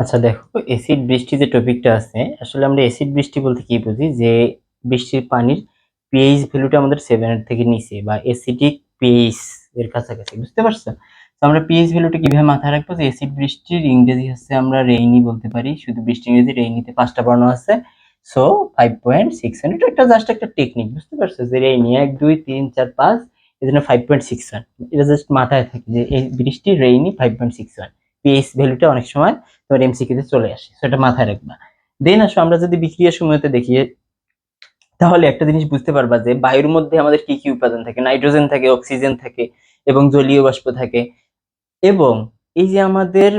আচ্ছা দেখো এসিড বৃষ্টি যে টপিকটা আছে, আসলে আমরা এসিড বৃষ্টি বলতে কি বুঝি? যে বৃষ্টির পানির পিএইচ ভ্যালুটা আমাদের সেভেনের থেকে নিচে, বা এসিডিক পিএইচ এর কাছাকাছি, বুঝতে পারছ? তো আমরা পিএইচ ভ্যালুটা কীভাবে মাথায় রাখব? যে এসিড বৃষ্টির ইংরেজি হচ্ছে আমরা রেইনি বলতে পারি, শুধু বৃষ্টি ইংরেজি রেইনিতে পাঁচটা বর্ণ আছে। So five point six one এটা একটা জাস্ট একটা টেকনিক বুঝতে পারছ? যে রেইনি এক, দুই, তিন, চার, পাঁচ এই জন্য ফাইভ পয়েন্ট সিক্স ওয়ান এটা জাস্ট মাথায় থাকে যে এই বৃষ্টি rainy five point six one pH ভ্যালুটা অনেক সময় তোমার এমসিকিউতে চলে আসে সেটা মাথায় রাখবা। দেন আসো, আমরা যদি বিক্রিয়ার সময়তে দেখি, তাহলে একটা জিনিস বুঝতে পারবা যে বায়ুর মধ্যে আমাদের কি কি উপাদান থাকে? নাইট্রোজেন থাকে, অক্সিজেন থাকে এবং জলীয় বাষ্প থাকে। এবং এই যে আমাদের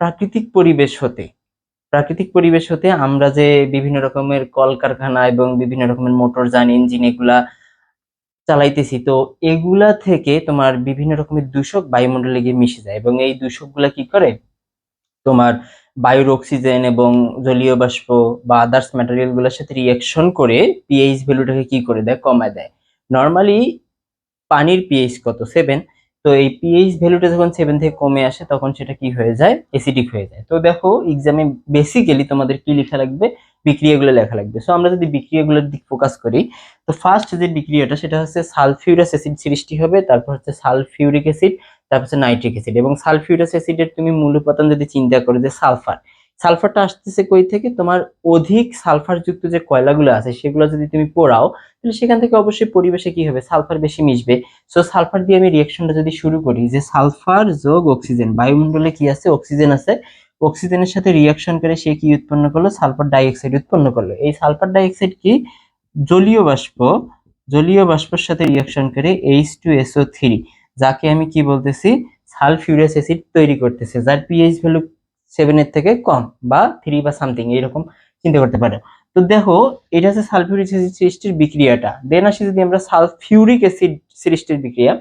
প্রাকৃতিক পরিবেশ হতে, প্রাকৃতিক পরিবেশ হতে আমরা যে বিভিন্ন রকমের কলকারখানা এবং বিভিন্ন রকমের মোটর যান ইঞ্জিন এগুলা চালাইতেছি। তো এগুলা থেকে তোমার বিভিন্ন রকমের দূষক বায়ুমণ্ডলে গিয়ে মিশে যায় এবং এই দূষকগুলা কি করে? তোমার বায়ুর অক্সিজেন এবং জলীয় বাষ্প বা আদার্স ম্যাটেরিয়ালগুলোর সাথে রিয়াকশন করে পিএইচ ভ্যালুটাকে কি করে দেয়? কমায় দেয়। নর্মালি পানির পিএইচ কত? সেভেন তো এই পিএইচ ভ্যালুটা যখন সেভেন থেকে কমে আসে, তখন সেটা কি হয়ে যায়? এসিডিক হয়ে যায়। তো দেখো এক্সামে বেসিক্যালি তোমাদের কি লেখা লাগবে? বিক্রিয়াগুলো লেখা লাগবে। সো আমরা যদি বিক্রিয়াগুলোর দিক ফোকাস করি, তো ফার্স্ট যে বিক্রিয়াটা, সেটা হচ্ছে সালফিউরাস অ্যাসিড সৃষ্টি হবে, তারপর হচ্ছে সালফিউরিক অ্যাসিড তারপর হচ্ছে নাইট্রিক অ্যাসিড এবং সালফিউরাস অ্যাসিডের তুমি মূল উপাদান যদি চিন্তা করো, যে সালফার সালফারটা আসতেছে কই থেকে? তোমার অধিক সালফার যুক্ত যে কয়লাগুলো আছে, সেগুলো যদি তুমি পোড়াও, তাহলে সেখান থেকে অবশ্যই পরিবেশে কি হবে? সালফার বেশি মিশবে। সো সালফার দিয়ে আমি রিয়াকশনটা যদি শুরু করি, যে সালফার যোগ অক্সিজেন বায়ুমণ্ডলে কি আছে? অক্সিজেন আছে। অক্সিজেনের সাথে রিয়াকশন করে সে কি উৎপন্ন করল? সালফার ডাইঅক্সাইড উৎপন্ন করল। এই সালফার ডাইঅক্সাইড কি? জলীয় বাষ্প, জলীয় বাষ্পের সাথে রিয়াকশন করে এইচ টু এসও থ্রি যাকে আমি কি বলতেছি? সালফিউরাস অ্যাসিড তৈরি করতেছে। যার পিএইচ ভ্যালু সেভেনের থেকে কম বা থ্রি বা সামথিং এরকম চিন্তা করতে পারো। তো দেখো, এটা হচ্ছে সালফিউরিক সৃষ্টির বিক্রিয়াটা। দেন আসি যদি আমরা সালফিউরিক অ্যাসিড সৃষ্টির বিক্রিয়া।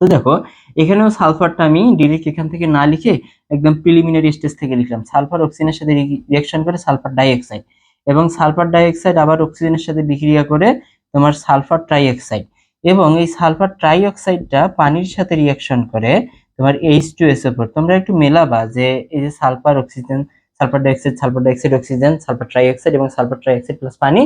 তো দেখো, এখানেও সালফারটা আমি ডিরেক্ট এখান থেকে না লিখে একদম প্রিলিমিনারি স্টেজ থেকে লিখলাম। সালফার অক্সিজেনের সাথে রিয়াকশন করে সালফার ডাইঅক্সাইড এবং সালফার ডাইঅক্সাইড আবার অক্সিজেনের সাথে বিক্রিয়া করে তোমার সালফার ট্রাইঅক্সাইড এবং এই সালফার ট্রাইঅক্সাইডটা পানির সাথে রিয়াকশন করে তোমার এইচ টু এস ফোর তোমরা একটু মেলাবা যে এই যে sulphur oxygen, sulphur dioxide sulphur dioxide oxygen, sulphur trioxide এবং সালফার ট্রাইঅক্সাইড প্লাস পানি,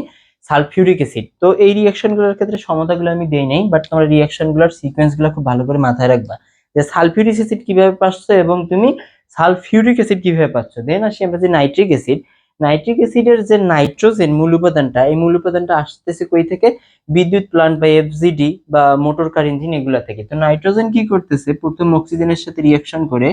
সালফিউরিক অ্যাসিড। তো এই রিয়াকশনগুলোর ক্ষেত্রে সমতাগুলো আমি দেই নাই বাট তোমরা রিয়াকশনগুলোর সিকোয়েন্সগুলো খুব ভালো করে মাথায় রাখবা। যে সালফিউরিক অ্যাসিড কীভাবে পাচ্ছ এবং তুমি সালফিউরিক অ্যাসিড কীভাবে পাচ্ছ? দেন আসি আমরা যে নাইট্রিক অ্যাসিড নাইট্রিক অ্যাসিডের যে নাইট্রোজেন মূল উপাদানটা, এই মূল উপাদানটা আসতেছে কই থেকে? বিদ্যুৎ প্লান্ট বা এফজিডি বা মোটর কার ইঞ্জিন এগুলা থেকে। তো নাইট্রোজেন কি করতেছে? প্রথম অক্সিজেনের সাথে রিয়াকশন করে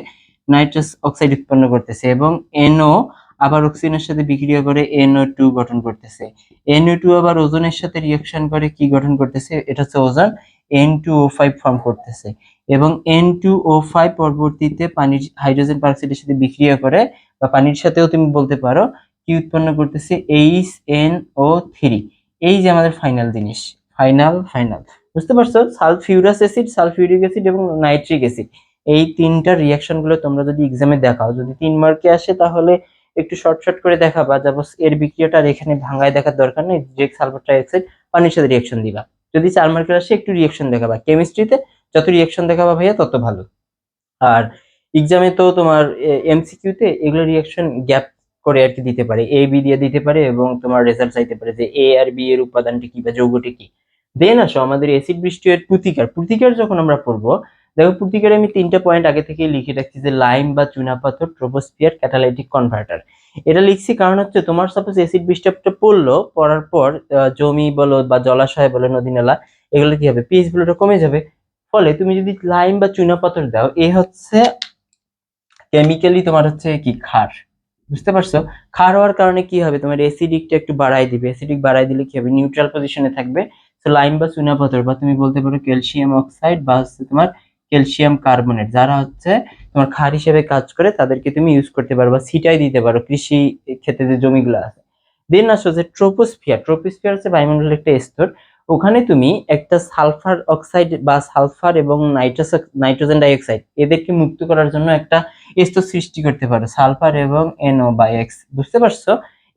নাইট্রাস অক্সাইড উৎপন্ন করতেছে এবং এনও আবার অক্সিজেনের সাথে বিক্রিয়া করে এনও টু গঠন করতেছে। এনও টু আবার ওজনের সাথে রিয়াকশন করে কি গঠন করতেছে? এটা হচ্ছে ওজন। N two O five form করতেছে এবং এন টু ও ফাইভ পরবর্তীতে পানির হাইড্রোজেন পারক্সাইডের সাথে বিক্রিয়া করে বা পানির সাথেও তুমি বলতে পারো কি উৎপন্ন করতেছে? এইচ এন ও থ্রি এই যে আমাদের ফাইনাল জিনিস ফাইনাল ফাইনাল বুঝতে পারছ? সালফিউরাস অ্যাসিড, সালফিউরিক অ্যাসিড এবং নাইট্রিক অ্যাসিড। এই তিনটা রিয়াকশনগুলো তোমরা যদি এক্সামে দেখাও, যদি তিন মার্কে আসে তাহলে একটু শর্ট শর্ট করে দেখাবা যাব এর বিক্রিয়াটা এখানে ভাঙায় দেখার দরকার নেই ডিরেক্ট সালফার ট্রাইঅক্সাইড পানির সাথে রিয়াকশন দিবা। যদি চার মার্কের আসে একটু রিয়াকশন দেখাবা। কেমিস্ট্রিতে যত রিয়াকশন দেখাবা ভাইয়া, তত ভালো। আর এক্সামে তো তোমার এমসিকিউতে এগুলো রিয়াকশন গ্যাপ করে আর কি দিতে পারে এ বি দিয়ে দিতে পারে এবং তোমার রেজাল্ট চাইতে পারে যে এ আর বি এর উপাদানটি কি বা যৌগটি কি। দেন আসো আমাদের এসিড বৃষ্টি এর প্রতিকার। প্রতিকার যখন আমরা পড়ব, দেখো প্রতিকারে আমি তিনটা পয়েন্ট আগে থেকে লিখে রাখছি যে লাইম বা চুনাপাথর ট্রোপোস্ফিয়ার ক্যাটালাইটিক কনভার্টার এটা লিখছি কারণ হচ্ছে তোমার সাপোজ এসিড বৃষ্টিটা পড়ল, পড়ার পর জমি বলো বা জলাশয় বলো, নদী, নালা, এগুলো কি হবে? পিএইচ ভ্যালুটা কমে যাবে। ফলে তুমি যদি লাইম বা চুনাপাথর দাও, এ হচ্ছে কেমিক্যালি তোমার হচ্ছে কি? ক্ষার। বুঝতে পারছ? ক্ষার হওয়ার কারণে কি হবে? তোমার অ্যাসিডিকটা একটু বাড়াই দিবে। অ্যাসিডিক বাড়াই দিলে কি হবে? নিউট্রাল পজিশনে থাকবে। তো লাইম বা চুনাপাথর বা তুমি বলতে পারো ক্যালসিয়াম অক্সাইড বা হচ্ছে তোমার ক্যালসিয়াম কার্বনেট যারা হচ্ছে তোমার ক্ষার হিসেবে কাজ করে, তাদেরকে তুমি ইউজ করতে পারো বা সিটাই দিতে পারো কৃষি ক্ষেত্রে যে জমিগুলো আছে। দেন আসো যে ট্রোপোস্ফিয়ার ট্রোপোস্ফিয়ার হচ্ছে বায়ুমণ্ডলের একটা স্তর। ওখানে তুমি একটা সালফার অক্সাইড বা সালফার এবং নাইট্রাস নাইট্রোজেন ডাইঅক্সাইড এদেরকে মুক্ত করার জন্য একটা স্তর সৃষ্টি করতে পারো। সালফার এবং এনও বা এক্স বুঝতে পারছ?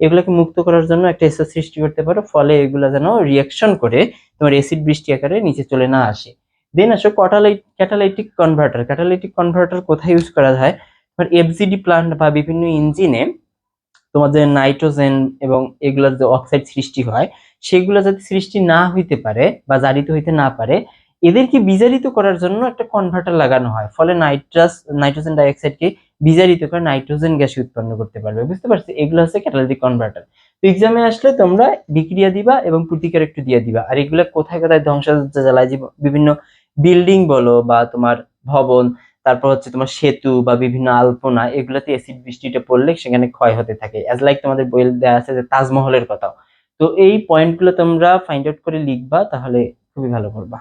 এগুলোকে মুক্ত করার জন্য একটা স্তর সৃষ্টি করতে পারো, ফলে এগুলো যেন রিয়াকশন করে তোমার অ্যাসিড বৃষ্টি আকারে নিচে চলে না আসে। দেন আসো কটালাইট ক্যাটালাইটিক কনভার্টার ক্যাটালাইটিক কনভার্টার কোথায় ইউজ করা হয়? এবার এফজিডি প্লান্ট বা বিভিন্ন ইঞ্জিনে তোমাদের নাইট্রোজেন এবং এগুলোর যে অক্সাইড সৃষ্টি হয় সেগুলো যাতে সৃষ্টি না হইতে পারে বা জারিত হইতে না পারে, এদেরকে বিজারিত করার জন্য একটা কনভার্টার লাগানো হয়। ফলে নাইট্রাস নাইট্রোজেন ডাইঅক্সাইডকে বিজারিত করে নাইট্রোজেন গ্যাস উৎপন্ন করতে পারবে। বুঝতে পারছ এগুলো হচ্ছে ক্যাটালিটিক কনভার্টার তো এক্সামে আসলে তোমরা বিক্রিয়া দিবা এবং প্রতিকার একটু দিয়ে দিবা। আর এগুলো কোথায় কোথায় ধ্বংস জ্বালায়? যে বিভিন্ন বিল্ডিং বলো বা তোমার ভবন, তারপর হচ্ছে তোমার সেতু বা বিভিন্ন আলপনা, এগুলোতে অ্যাসিড বৃষ্টিটা পড়লে সেখানে ক্ষয় হতে থাকে। অ্যাজ লাইক তোমাদের বই দেওয়া আছে যে তাজমহলের কথাও। তো এই পয়েন্টগুলো তোমরা ফাইন্ড আউট করে লিখবা তাহলে খুবই ভালো করবা।